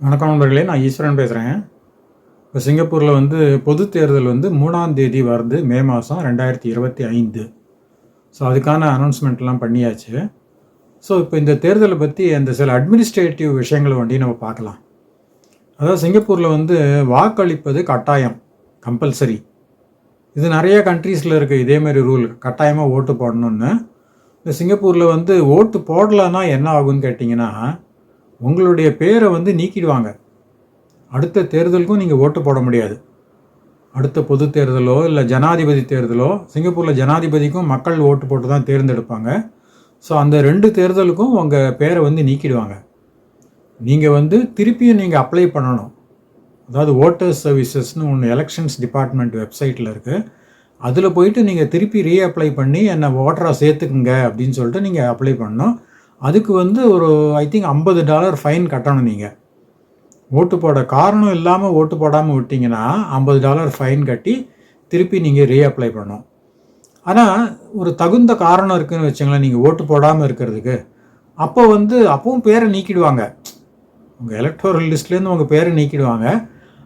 வணக்கம் நண்பர்களே நான் ஈஸ்வரன் பேசுகிறேன் இப்போ சிங்கப்பூரில் வந்து பொது தேர்தல் வந்து மூணாம் தேதி வருது மே மாதம் ரெண்டாயிரத்தி இருபத்தி ஐந்து. ஸோ அதுக்கான அனௌன்ஸ்மெண்ட்லாம் பண்ணியாச்சு. ஸோ இப்போ இந்த தேர்தலை பற்றி அந்த சில அட்மினிஸ்ட்ரேட்டிவ் விஷயங்களை வண்டி நம்ம பார்க்கலாம். அதாவது சிங்கப்பூரில் வந்து வாக்களிப்பது கட்டாயம் கம்பல்சரி இது நிறைய கண்ட்ரீஸில் இருக்குது இதேமாரி ரூல் கட்டாயமாக ஓட்டு போடணும்னு. இந்த சிங்கப்பூரில் வந்து ஓட்டு போடலைன்னா என்ன ஆகும்னு கேட்டிங்கன்னா உங்களுடைய பேரை வந்து நீக்கிடுவாங்க. அடுத்த தேர்தலுக்கும் நீங்கள் ஓட்டு போட முடியாது. அடுத்த பொது தேர்தலோ இல்லை ஜனாதிபதி தேர்தலோ சிங்கப்பூரில் ஜனாதிபதிக்கும் மக்கள் ஓட்டு போட்டு தான் தேர்ந்தெடுப்பாங்க. ஸோ அந்த ரெண்டு தேர்தலுக்கும் உங்கள் பேரை வந்து நீக்கிடுவாங்க. நீங்கள் வந்து திருப்பியும் நீங்கள் அப்ளை பண்ணணும். அதாவது ஓட்டர் சர்வீசஸ்னு ஒன்று எலெக்ஷன்ஸ் டிபார்ட்மெண்ட் வெப்சைட்டில் இருக்குது அதில் போயிட்டு நீங்கள் திருப்பி ரீஅப்ளை பண்ணி என்னை ஓட்டராக சேர்த்துக்குங்க அப்படின்னு சொல்லிட்டு நீங்கள் அப்ளை பண்ணணும். அதுக்கு வந்து ஒரு ஐ திங்க் ஐம்பது டாலர் ஃபைன் கட்டணும் நீங்கள் ஓட்டு போட காரணம் இல்லாமல் ஓட்டு போடாமல் விட்டிங்கன்னா ஐம்பது டாலர் ஃபைன் கட்டி திருப்பி நீங்கள் ரீஅப்ளை பண்ணணும். ஆனால் ஒரு தகுந்த காரணம் இருக்குதுன்னு வச்சுங்களேன் நீங்கள் ஓட்டு போடாமல் இருக்கிறதுக்கு. அப்போ வந்து அப்பவும் பேரை நீக்கிடுவாங்க. உங்கள் எலக்ட்ரல் லிஸ்ட்லேருந்து உங்கள் பேரை நீக்கிடுவாங்க.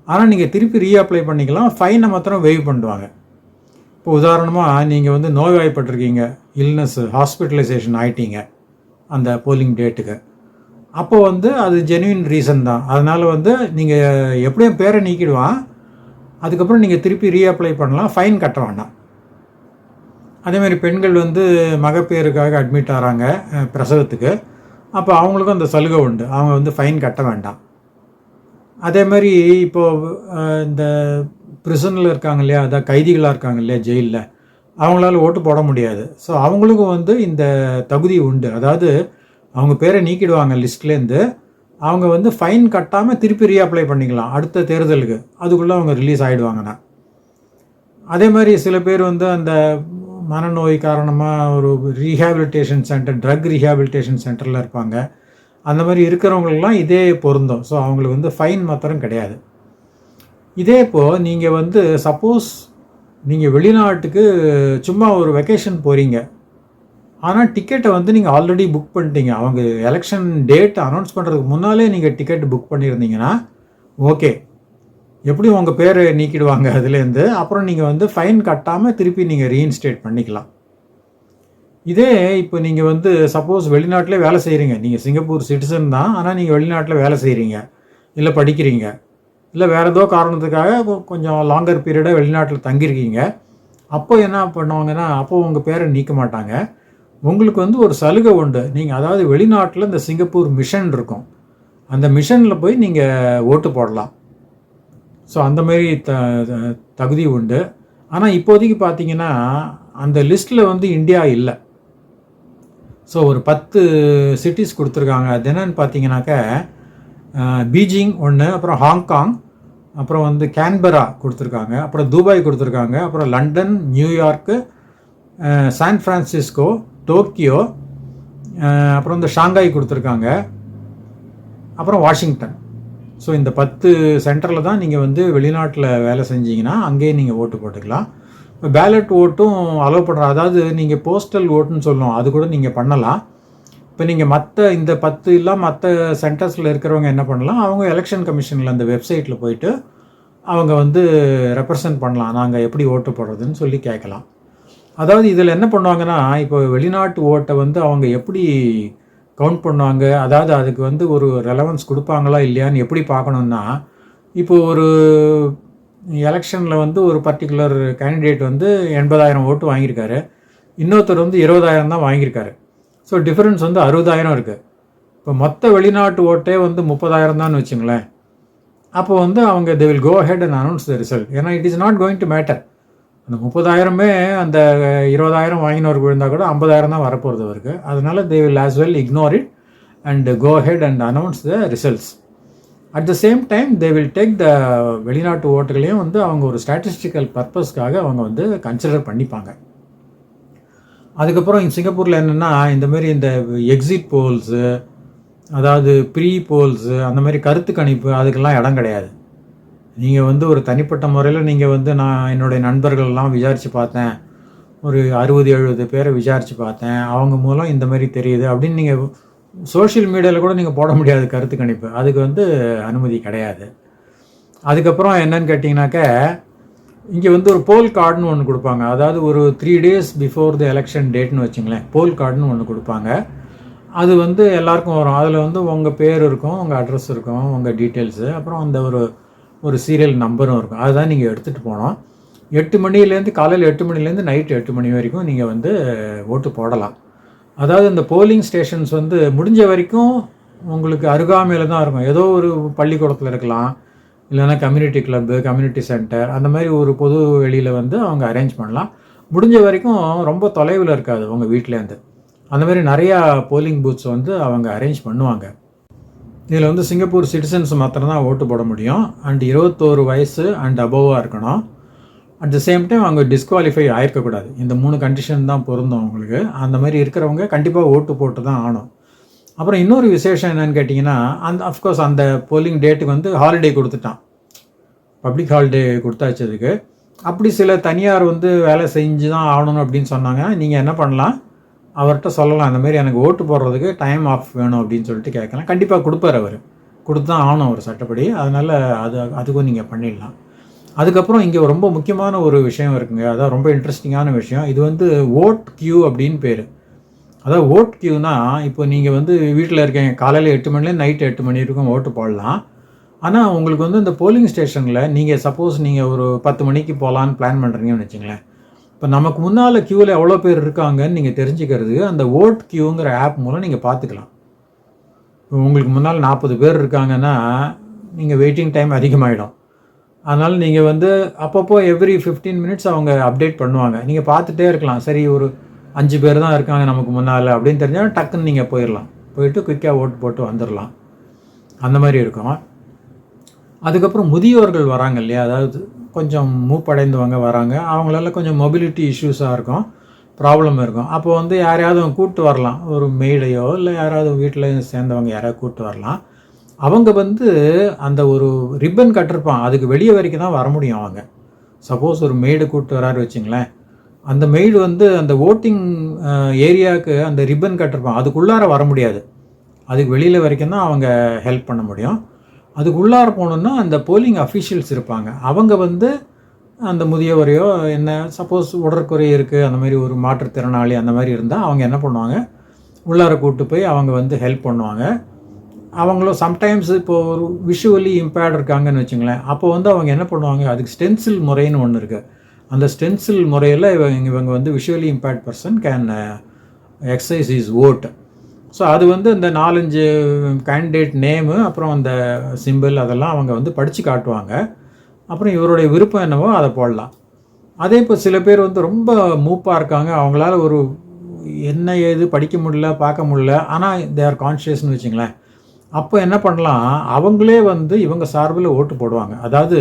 ஆனால் நீங்கள் திருப்பி ரீஅப்ளை பண்ணிக்கலாம் ஃபைனை மாத்திரம் வெய்வ் பண்ணுவாங்க. இப்போ உதாரணமாக நீங்கள் வந்து நோய்வாய்ப்பட்டிருக்கீங்க இல்னஸ் ஹாஸ்பிட்டலைசேஷன் ஆகிட்டீங்க அந்த போலிங் டேட்டுக்கு அப்போ வந்து அது ஜென்யூன் ரீசன் தான். அதனால் வந்து நீங்கள் எப்படியும் பேரை நீக்கிடுவான். அதுக்கப்புறம் நீங்கள் திருப்பி ரீஅப்ளை பண்ணலாம். ஃபைன் கட்ட வேண்டாம். அதேமாதிரி பெண்கள் வந்து மகப்பேறுக்காக அட்மிட் ஆகிறாங்க பிரசவத்துக்கு. அப்போ அவங்களுக்கும் அந்த சலுகை உண்டு. அவங்க வந்து ஃபைன் கட்ட வேண்டாம். அதே மாதிரி இப்போது இந்த பிரிசனில் இருக்காங்க இல்லையா? அதான் கைதிகளாக இருக்காங்க இல்லையா? ஜெயிலில். அவங்களால ஓட்டு போட முடியாது. ஸோ அவங்களுக்கும் வந்து இந்த தகுதி உண்டு. அதாவது அவங்க பேரை நீக்கிடுவாங்க லிஸ்ட்லேருந்து. அவங்க வந்து ஃபைன் கட்டாமல் திருப்பி ரீஅப்ளை பண்ணிக்கலாம். அடுத்த தேர்தலுக்கு. அதுக்குள்ளே அவங்க ரிலீஸ் ஆகிடுவாங்கண்ணா அதே மாதிரி சில பேர் வந்து அந்த மனநோய் காரணமாக ஒரு ரீஹாபிலிட்டேஷன் சென்டர் ட்ரக் ரீஹாபிலிட்டேஷன் சென்டரில் இருப்பாங்க. அந்த மாதிரி இருக்கிறவங்களுக்குலாம் இதே பொருந்தும். ஸோ அவங்களுக்கு வந்து ஃபைன் மாத்திரம் கிடையாது. இதே இப்போது நீங்கள் வந்து சப்போஸ் நீங்கள் வெளிநாட்டுக்கு சும்மா ஒரு வெக்கேஷன் போகிறீங்க ஆனால் டிக்கெட்டை வந்து நீங்கள் ஆல்ரெடி புக் பண்ணிட்டீங்க. அவங்க எலெக்ஷன் டேட் அனௌன்ஸ் பண்ணுறதுக்கு முன்னாலே நீங்கள் டிக்கெட் புக் பண்ணியிருந்தீங்கன்னா ஓகே எப்படி உங்கள் பேரை நீக்கிடுவாங்க அதுலேருந்து. அப்புறம் நீங்கள் வந்து ஃபைன் கட்டாமல் திருப்பி நீங்கள் ரீஇன்ஸ்டேட் பண்ணிக்கலாம். இதே இப்போ நீங்கள் வந்து சப்போஸ் வெளிநாட்டிலே வேலை செய்கிறீங்க நீங்கள் சிங்கப்பூர் சிட்டிசன் தான். ஆனால் நீங்கள் வெளிநாட்டில் வேலை செய்கிறீங்க இல்லை படிக்கிறீங்க. இல்லை வேறு ஏதோ காரணத்துக்காக கொஞ்சம் லாங்கர் பீரியடாக வெளிநாட்டில் தங்கியிருக்கீங்க. அப்போ என்ன பண்ணுவாங்கன்னா அப்போ உங்கள் பேரை நீக்க மாட்டாங்க. உங்களுக்கு வந்து ஒரு சலுகை உண்டு. நீங்கள் அதாவது வெளிநாட்டில் இந்த சிங்கப்பூர் மிஷன் இருக்கும். அந்த மிஷனில் போய் நீங்கள் ஓட்டு போடலாம். ஸோ அந்த மாதிரி த தகுதி உண்டு. ஆனால் இப்போதைக்கு பார்த்தீங்கன்னா அந்த லிஸ்ட்டில் வந்து இந்தியா இல்லை. ஸோ ஒரு பத்து சிட்டிஸ் கொடுத்துருக்காங்க. அது என்னன்னு பார்த்தீங்கன்னாக்க பீஜிங் ஒன்று அப்புறம் ஹாங்காங் அப்புறம் வந்து கேன்பரா கொடுத்துருக்காங்க அப்புறம் துபாய் கொடுத்துருக்காங்க அப்புறம் London New York San Francisco Tokyo அப்புறம் இந்த ஷாங்காய் கொடுத்துருக்காங்க அப்புறம் வாஷிங்டன் ஸோ இந்த பத்து சென்டரில் தான் நீங்கள் வந்து வெளிநாட்டில் வேலை செஞ்சீங்கன்னா அங்கேயே நீங்கள் ஓட்டு போட்டுக்கலாம். இப்போ பேலட் ஓட்டும் அலோவ் பண்ணுற அதாவது நீங்கள் போஸ்டல் ஓட்டுன்னு சொல்லணும் அது கூட நீங்கள் பண்ணலாம். இப்போ நீங்கள் மற்ற இந்த பத்து இல்லை மற்ற சென்டர்ஸில் இருக்கிறவங்க என்ன பண்ணலாம்? அவங்க எலெக்ஷன் கமிஷனில் அந்த வெப்சைட்டில் போயிட்டு அவங்க வந்து ரெப்ரசன்ட் பண்ணலாம். நாங்கள் எப்படி ஓட்டு போடுறதுன்னு சொல்லி கேட்கலாம். அதாவது இதில் என்ன பண்ணுவாங்கன்னா இப்போ வெளிநாட்டு ஓட்டை வந்து அவங்க எப்படி கவுண்ட் பண்ணுவாங்க? அதாவது அதுக்கு வந்து ஒரு ரெலவன்ஸ் கொடுப்பாங்களா இல்லையான்னு எப்படி பார்க்கணுன்னா இப்போ ஒரு எலெக்ஷனில் வந்து ஒரு பர்டிகுலர் கேண்டிடேட் வந்து எண்பதாயிரம் ஓட்டு வாங்கியிருக்காரு. இன்னொருத்தர் வந்து இருபதாயிரம் தான் வாங்கியிருக்காரு. ஸோ டிஃப்ரென்ஸ் வந்து அறுபதாயிரம் இருக்குது இப்போ மொத்த வெளிநாட்டு ஓட்டே வந்து முப்பதாயிரம் தான் வச்சுங்களேன். அப்போ வந்து அவங்க they will go ahead and announce the result ஏன்னா it is not going to matter அந்த முப்பதாயிரமே அந்த இருபதாயிரம் வாங்கினவருக்கு விழுந்தா கூட ஐம்பதாயிரம் தான் வரப்போகிறது அவருக்கு. அதனால they will as well ignore it and go ahead and announce the results at the same time they will take the வெளிநாட்டு ஓட்டுகளையும் வந்து அவங்க ஒரு ஸ்டாட்டிஸ்டிக்கல் பர்பஸ்க்காக அவங்க வந்து கன்சிடர் பண்ணிப்பாங்க. அதுக்கப்புறம் இங்க சிங்கப்பூரில் என்னென்னா இந்த மாதிரி இந்த எக்ஸிட் போல்ஸு அதாவது ப்ரீ போல்ஸு அந்த மாதிரி கருத்து கணிப்பு அதுக்கெல்லாம் இடம் கிடையாது. நீங்கள் வந்து ஒரு தனிப்பட்ட முறையில் நீங்கள் வந்து நான் என்னுடைய நண்பர்கள்லாம் விசாரித்து பார்த்தேன். ஒரு அறுபது எழுபது பேரை விசாரித்து பார்த்தேன். அவங்க மூலம் இந்த மாதிரி தெரியுது அப்படின்னு நீங்கள் சோஷியல் மீடியாவில் கூட நீங்கள் போட முடியாது கருத்து கணிப்பு. அதுக்கு வந்து அனுமதி கிடையாது. அதுக்கப்புறம் என்னன்னு கேட்டிங்கனாக்க இங்கே வந்து ஒரு போல் கார்டுன்னு ஒன்று கொடுப்பாங்க. அதாவது ஒரு three days before the election டேட்னு வச்சுங்களேன். போல் கார்டுன்னு ஒன்று கொடுப்பாங்க. அது வந்து எல்லாருக்கும் வரும். அதில் வந்து உங்கள் பேர் இருக்கும் உங்கள் அட்ரஸ் இருக்கும் உங்கள் டீட்டெயில்ஸு அப்புறம் அந்த ஒரு ஒரு சீரியல் நம்பரும் இருக்கும். அதுதான் நீங்கள் எடுத்துகிட்டு போனோம் எட்டு மணிலேருந்து காலையில் எட்டு மணிலேருந்து நைட்டு எட்டு மணி வரைக்கும் நீங்கள் வந்து ஓட்டு போடலாம். அதாவது இந்த போலிங் ஸ்டேஷன்ஸ் வந்து முடிஞ்ச வரைக்கும் உங்களுக்கு அருகாமையில் தான் இருக்கும். ஏதோ ஒரு பள்ளிக்கூடத்தில் இருக்கலாம். இல்லைன்னா கம்யூனிட்டி கிளப்பு கம்யூனிட்டி சென்டர் அந்த மாதிரி ஒரு பொது வெளியில் வந்து அவங்க அரேஞ்ச் பண்ணலாம். முடிஞ்ச வரைக்கும் ரொம்ப தொலைவில் இருக்காது உங்கள் வீட்டிலேருந்து அந்த மாதிரி நிறையா போலிங் பூத்ஸ் வந்து அவங்க அரேஞ்ச் பண்ணுவாங்க. இதில் வந்து சிங்கப்பூர் சிட்டிசன்ஸ் மாத்திரம் தான் ஓட்டு போட முடியும். அண்ட் இருபத்தோரு வயசு அண்ட் அபோவாக இருக்கணும். அட் த சேம் டைம் அவங்க டிஸ்குவாலிஃபை ஆயிருக்கக்கூடாது. இந்த மூணு கண்டிஷன் தான் பொருந்தும் அவங்களுக்கு. அந்த மாதிரி இருக்கிறவங்க கண்டிப்பாக ஓட்டு போட்டு தான் ஆகணும். அப்புறம் இன்னொரு விசேஷம் என்னன்னு கேட்டிங்கன்னா அந்த அஃப்கோர்ஸ் அந்த போலிங் டேட்டுக்கு வந்து ஹாலிடே கொடுத்துட்டான். பப்ளிக் ஹாலிடே கொடுத்தாச்சு அதுக்கு. அப்படி சில தனியார் வந்து வேலை செஞ்சு தான் ஆகணும் அப்படின்னு சொன்னாங்க. நீங்கள் என்ன பண்ணலாம்? அவர்கிட்ட சொல்லலாம். அந்த மாதிரி எனக்கு ஓட்டு போடுறதுக்கு டைம் ஆஃப் வேணும் அப்படின்னு சொல்லிட்டு கேட்கலாம். கண்டிப்பாக கொடுப்பார் அவர். கொடுத்து தான் ஆகணும் அவர் சட்டப்படி. அதனால் அது அதுக்கும் நீங்கள் பண்ணிடலாம். அதுக்கப்புறம் இங்கே ரொம்ப முக்கியமான ஒரு விஷயம் இருக்குங்க. அதான் ரொம்ப இன்ட்ரெஸ்டிங்கான விஷயம். இது வந்து ஓட் கியூ அப்படின்னு பேர். அதாவது ஓட் கியூனா இப்போ நீங்கள் வந்து வீட்டில் இருக்கீங்க காலையில் எட்டு மணிலேருந்து நைட்டு எட்டு மணி வரைக்கும் ஓட்டு போடலாம். ஆனால் உங்களுக்கு வந்து இந்த போலிங் ஸ்டேஷனில் நீங்கள் சப்போஸ் நீங்கள் ஒரு பத்து மணிக்கு போகலான்னு பிளான் பண்ணுறீங்கன்னு வச்சுங்களேன். இப்போ நமக்கு முன்னால் க்யூவில் எவ்வளோ பேர் இருக்காங்கன்னு நீங்கள் தெரிஞ்சுக்கிறது அந்த ஓட் க்யூங்கிற ஆப் மூலம் நீங்கள் பார்த்துக்கலாம். உங்களுக்கு முன்னால் நாற்பது பேர் இருக்காங்கன்னா நீங்கள் வெயிட்டிங் டைம் அதிகமாகிடும் அதனால் நீங்கள் வந்து அப்பப்போ எவ்ரி ஃபிஃப்டீன் மினிட்ஸ் அவங்க அப்டேட் பண்ணுவாங்க. நீங்கள் பார்த்துட்டே இருக்கலாம். சரி ஒரு அஞ்சு பேர் தான் இருக்காங்க நமக்கு முன்னால் அப்படின்னு தெரிஞ்சால் டக்குன்னு நீங்கள் போயிடலாம் போயிட்டு குயிக்காக ஓட்டு போட்டு வந்துடலாம் அந்த மாதிரி இருக்கும். அதுக்கப்புறம் முதியோர்கள் வராங்க இல்லையா? அதாவது கொஞ்சம் மூப்படைந்தவங்க வராங்க. அவங்களால கொஞ்சம் மொபிலிட்டி இஷ்யூஸாக இருக்கும். ப்ராப்ளம் இருக்கும். அப்போ வந்து யாரையாவது கூப்பிட்டு வரலாம். ஒரு மெய்டையோ இல்லை யாராவது வீட்டில் சேர்ந்தவங்க யாராவது கூப்பிட்டு வரலாம். அவங்க வந்து அந்த ஒரு ரிப்பன் கட்டிருப்பான். அதுக்கு வெளியே வரைக்கும் தான் வர முடியும் அவங்க. சப்போஸ் ஒரு மெய்டு கூப்பிட்டு வராரு வச்சுங்களேன். அந்த மெய்டு வந்து அந்த ஓட்டிங் ஏரியாவுக்கு அந்த ரிப்பன் கட்டிருப்பான் அதுக்குள்ளார வர முடியாது. அதுக்கு வெளியில் வரைக்கும் தான் அவங்க ஹெல்ப் பண்ண முடியும். அதுக்குள்ளார போகணுன்னா அந்த போலிங் அஃபிஷியல்ஸ் இருப்பாங்க. அவங்க வந்து அந்த முதியவரையோ என்ன சப்போஸ் உடற்குறை இருக்குது அந்த மாதிரி ஒரு மாற்றுத்திறனாளி அந்த மாதிரி இருந்தால் அவங்க என்ன பண்ணுவாங்க? உள்ளார கூப்பிட்டு போய் அவங்க வந்து ஹெல்ப் பண்ணுவாங்க. அவங்களும் சம்டைம்ஸ் இப்போ ஒரு விஷுவலி இம்பேர்ட் இருக்காங்கன்னு வச்சுங்களேன். அப்போ வந்து அவங்க என்ன பண்ணுவாங்க? அதுக்கு ஸ்டென்சில் முறைன்னு ஒன்று இருக்குது அந்த ஸ்டென்சில் முறையில் இவங்க இவங்க வந்து visually impact person can exercise his vote so அது வந்து இந்த நாலஞ்சு கேண்டிடேட் நேமு அப்புறம் அந்த சிம்பிள் அதெல்லாம் அவங்க வந்து படித்து காட்டுவாங்க. அப்புறம் இவருடைய விருப்பம் என்னவோ அதை போடலாம். அதே இப்போ சில பேர் வந்து ரொம்ப மூப்பாக இருக்காங்க. அவங்களால ஒரு என்ன ஏது படிக்க முடியல பார்க்க முடியல. ஆனால் தே ஆர் கான்ஷியஸ்னு வச்சுங்களேன். அப்போ என்ன பண்ணலாம்? அவங்களே வந்து இவங்க சார்பில் ஓட்டு போடுவாங்க. அதாவது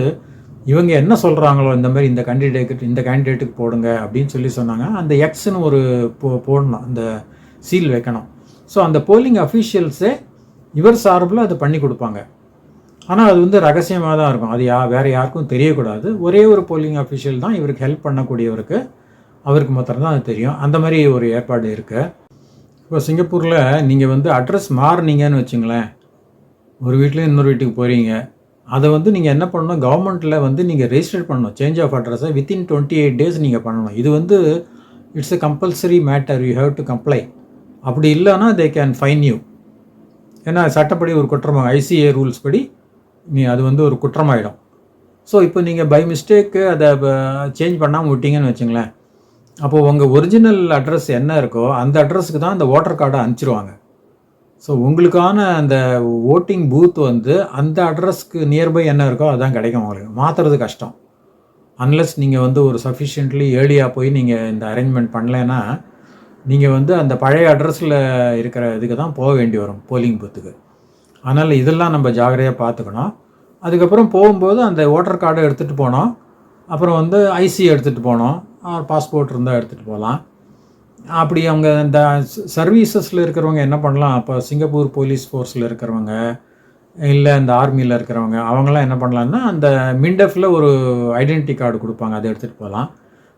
இவங்க என்ன சொல்கிறாங்களோ இந்த மாதிரி இந்த கேண்டிடேட்டு இந்த கேண்டிடேட்டுக்கு போடுங்க அப்படின்னு சொல்லி சொன்னாங்க. அந்த எக்ஸ்னு ஒரு போ போடணும். அந்த சீல் வைக்கணும். ஸோ அந்த போலிங் அஃபீஷியல்ஸே இவர் சார்பில் அதை பண்ணி கொடுப்பாங்க. ஆனால் அது வந்து ரகசியமாக தான் இருக்கும். அது யா வேறு யாருக்கும் தெரியக்கூடாது. ஒரே ஒரு போலிங் அஃபிஷியல் தான் இவருக்கு ஹெல்ப் பண்ணக்கூடியவருக்கு அவருக்கு மாத்திரம் தான் அது தெரியும். அந்த மாதிரி ஒரு ஏற்பாடு இருக்குது இப்போ சிங்கப்பூரில் நீங்கள் வந்து அட்ரஸ் மாறினீங்கன்னு வச்சுங்களேன். ஒரு வீட்டில் இன்னொரு வீட்டுக்கு போகிறீங்க அதை வந்து நீங்கள் என்ன பண்ணணும்? கவர்மெண்ட்டில் வந்து நீங்கள் ரெஜிஸ்டர் பண்ணணும். சேஞ்ச் ஆஃப் அட்ரஸை வித்தின் டுவெண்ட்டி எயிட் டேஸ் நீங்கள் பண்ணணும். இது வந்து it's a compulsory matter you have to comply அப்படி இல்லைன்னா தே கேன் ஃபைன் யூ ஏன்னா சட்டப்படி ஒரு குற்றமாக ஐசிஏ ரூல்ஸ் படி நீ அது வந்து ஒரு குற்றமாயிடும். ஸோ இப்போ நீங்கள் பை மிஸ்டேக்கு அதை சேஞ்ச் பண்ணாமல் விட்டீங்கன்னு வச்சுங்களேன். அப்போது உங்கள் ஒரிஜினல் அட்ரஸ் என்ன இருக்கோ அந்த அட்ரஸுக்கு தான் அந்த ஓட்டர் கார்டை அனுப்பிச்சிருவாங்க. ஸோ உங்களுக்கான அந்த ஓட்டிங் பூத் வந்து அந்த அட்ரஸ்க்கு நியர்பை என்ன இருக்கோ அதான் கிடைக்கும் உங்களுக்கு. மாற்றுறது கஷ்டம். அன்லெஸ் நீங்கள் வந்து ஒரு சஃபிஷியன்ட்லி ஏர்லியாக போய் நீங்கள் இந்த அரேஞ்ச்மெண்ட் பண்ணலைன்னா நீங்கள் வந்து அந்த பழைய அட்ரஸில் இருக்கிற இதுக்கு தான் போக வேண்டி வரும் போலிங் பூத்துக்கு அதனால் இதெல்லாம் நம்ம ஜாகிரதையாக பார்த்துக்கணும். அதுக்கப்புறம் போகும்போது அந்த ஓட்டர் கார்டை எடுத்துகிட்டு போனோம். அப்புறம் வந்து ஐசி எடுத்துகிட்டு போனோம். பாஸ்போர்ட் இருந்தால் எடுத்துகிட்டு போகலாம். அப்படி அவங்க இந்த சர்வீசஸில் இருக்கிறவங்க என்ன பண்ணலாம்? இப்போ சிங்கப்பூர் போலீஸ் ஃபோர்ஸில் இருக்கிறவங்க இல்லை இந்த ஆர்மியில் இருக்கிறவங்க அவங்களாம் என்ன பண்ணலான்னா அந்த மின்டெஃபில் ஒரு ஐடென்டிட்டி கார்டு கொடுப்பாங்க அதை எடுத்துகிட்டு போகலாம்.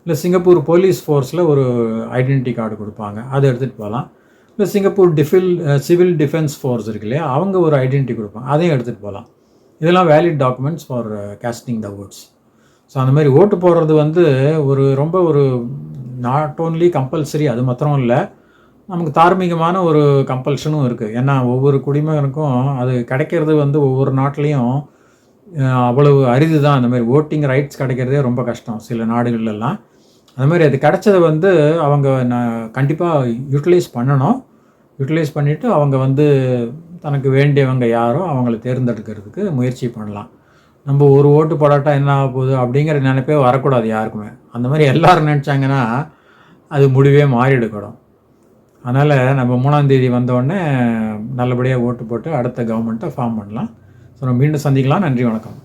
இல்லை சிங்கப்பூர் போலீஸ் ஃபோர்ஸில் ஒரு ஐடென்டிட்டி கார்டு கொடுப்பாங்க அதை எடுத்துகிட்டு போகலாம். இல்லை சிங்கப்பூர் டிஃபில் சிவில் டிஃபென்ஸ் ஃபோர்ஸ் இருக்கு இல்லையா அவங்க ஒரு ஐடென்டிட்டி கொடுப்பாங்க அதையும் எடுத்துகிட்டு போகலாம். இதெல்லாம் valid documents for casting the votes so அந்த மாதிரி ஓட்டு போடுறது வந்து ஒரு ரொம்ப ஒரு நாட் ஓன்லி கம்பல்சரி அது மாத்திரம் இல்லை. நமக்கு தார்மீகமான ஒரு கம்பல்ஷனும் இருக்குது ஏன்னா ஒவ்வொரு குடிமகனுக்கும் அது கிடைக்கிறது வந்து ஒவ்வொரு நாட்டிலையும் அவ்வளவு அரிது தான் அந்த மாதிரி ஓட்டிங் ரைட்ஸ் கிடைக்கிறதே ரொம்ப கஷ்டம் சில நாடுகள்லாம் அந்த மாதிரி அது கிடைச்சதை வந்து அவங்க நான் கண்டிப்பாக யூட்டிலைஸ் பண்ணணும். யூட்டிலைஸ் பண்ணிவிட்டு அவங்க வந்து தனக்கு வேண்டியவங்க யாரோ அவங்கள தேர்ந்தெடுக்கிறதுக்கு முயற்சி பண்ணலாம். நம்ம ஒரு ஓட்டு போடாட்டா என்ன ஆக போகுது அப்படிங்கிற நினைப்பே வரக்கூடாது யாருக்குமே. அந்த மாதிரி எல்லாரும் நினச்சாங்கன்னா அது முடிவே மாறிடுக்கணும் அதனால் நம்ம மூணாம் தேதி வந்தோடனே நல்லபடியாக ஓட்டு போட்டு அடுத்த கவர்மெண்ட்டை ஃபார்ம் பண்ணலாம். ஸோ நம்ம மீண்டும் சந்திக்கலாம். நன்றி வணக்கம்.